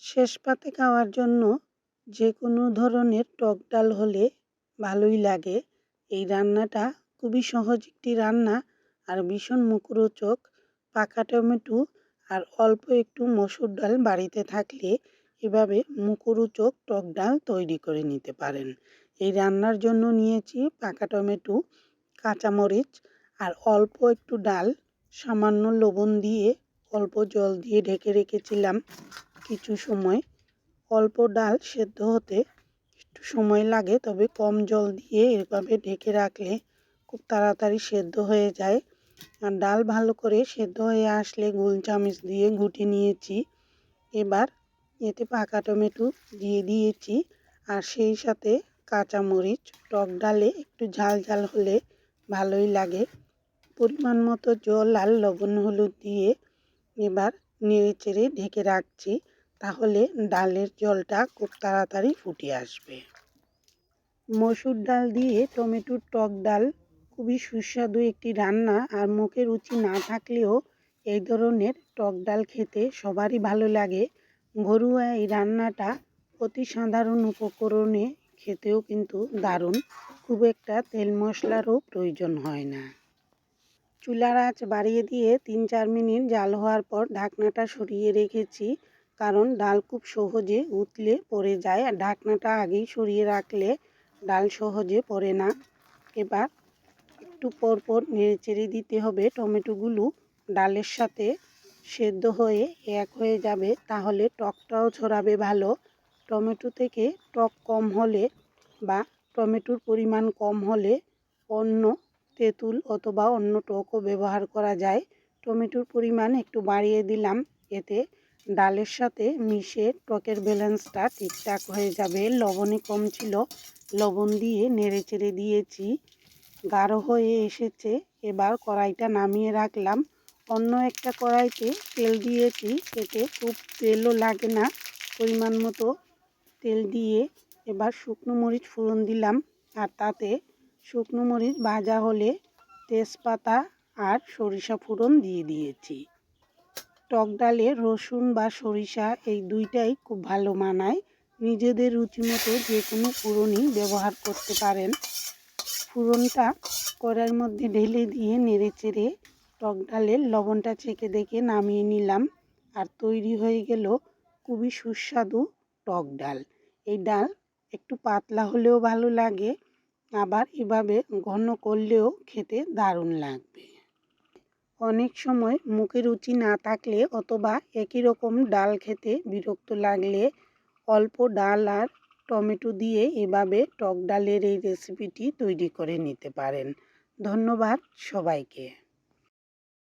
শেষ পাতে খাওয়ার জন্য যে কোনো ধরনের টক ডাল হলে ভালোই লাগে। এই রান্নাটা খুবই সহজ একটি রান্না আর ভীষণ মুখরোচক। পাকা টমেটো আর অল্প একটু মসুর ডাল বাড়িতে থাকলে এভাবে মুখরোচক টক ডাল তৈরি করে নিতে পারেন। এই রান্নার জন্য নিয়েছি পাকা টমেটো, কাঁচামরিচ আর অল্প একটু ডাল। সামান্য লবণ দিয়ে অল্প জল দিয়ে ঢেকে রেখেছিলাম। কিছু সময় অল্প ডাল সেদ্ধ হতে একটু সময় লাগে, তবে কম জল দিয়ে এভাবে ঢেকে রাখলে খুব তাড়াতাড়ি সেদ্ধ হয়ে যায়। আর ডাল ভালো করে সেদ্ধ হয়ে আসলে গোল চামচ দিয়ে ঘুটে নিয়েছি। এবার এতে পাকা টমেটো দিয়ে দিয়েছি, আর সেই সাথে কাঁচামরিচ, টক ডালে একটু ঝাল ঝাল হলে ভালোই লাগে। পরিমাণ মতো জল আর লবণ হলুদ দিয়ে এবার নেড়ে চেড়ে ঢেকে রাখছি। তাহলে ডালের জলটা খুব তাড়াতাড়ি ফুটে আসবে। মসুর ডাল দিয়ে টমেটোর টক ডাল খুবই সুস্বাদু একটি রান্না আর মুখে রুচি না থাকলেও এই ধরনের টক ডাল খেতে সবারই ভালো লাগে। ঘরোয়া এই রান্নাটা অতি সাধারণ উপকরণে খেতেও কিন্তু দারুণ। খুব একটা তেল মশলারও প্রয়োজন হয় না। চুলার আঁচ বাড়িয়ে দিয়ে তিন চার মিনিট জাল হওয়ার পর ঢাকনাটা সরিয়ে রেখেছি। কারণ ডাল খুব সহজে উতলে পড়ে যায়। আর ঢাকনাটা আগেই সরিয়ে রাখলে ডাল সহজে পড়ে না। এবার একটু পর পর নেড়ে চেড়ে দিতে হবে। টমেটোগুলো ডালের সাথে সেদ্ধ হয়ে এক হয়ে যাবে, তাহলে টকটাও ছড়াবে ভালো। টমেটো থেকে টক কম হলে বা টমেটোর পরিমাণ কম হলে অন্য তেঁতুল অথবা অন্য টকও ব্যবহার করা যায়। টমেটোর পরিমাণ একটু বাড়িয়ে দিলাম, এতে ডালের সাথে মিশে টকের ব্যালেন্সটা ঠিকঠাক হয়ে যাবে। লবণে কম ছিল, লবণ দিয়ে নেড়ে চেড়ে দিয়েছি। গাঢ় হয়ে এসেছে। এবার কড়াইটা নামিয়ে রাখলাম। অন্য একটা কড়াইতে তেল দিয়েছি। এতে খুব তেলও লাগে না, পরিমাণ মতো তেল দিয়ে এবার শুকনো মরিচ ফোড়ন দিলাম। আর তাতে শুকনো মরিচ ভাজা হলে তেজপাতা আর সরিষা ফোড়ন দিয়ে দিয়েছি। টক ডালে রসুন বা সরিষা এই দুইটাই খুব ভালো মানায়। নিজেদের রুচি মতো যে কোনো ফোড়নই ব্যবহার করতে পারেন। ফোড়নটা কড়ার মধ্যে ঢেলে দিয়ে নেড়ে চেড়ে টক ডালের লবণটা চেকে দেখে নামিয়ে নিলাম আর তৈরি হয়ে গেল খুবই সুস্বাদু টক ডাল। এই ডাল একটু পাতলা হলেও ভালো লাগে, আবার এভাবে ঘন করলেও খেতে দারুণ লাগবে। অনেক সময় মুখে রুচি না থাকলে অথবা একই রকম ডাল খেতে বিরক্ত লাগলে অল্প ডাল আর টমেটো দিয়ে এভাবে টক ডালের এই রেসিপিটি তৈরি করে নিতে পারেন। ধন্যবাদ সবাইকে।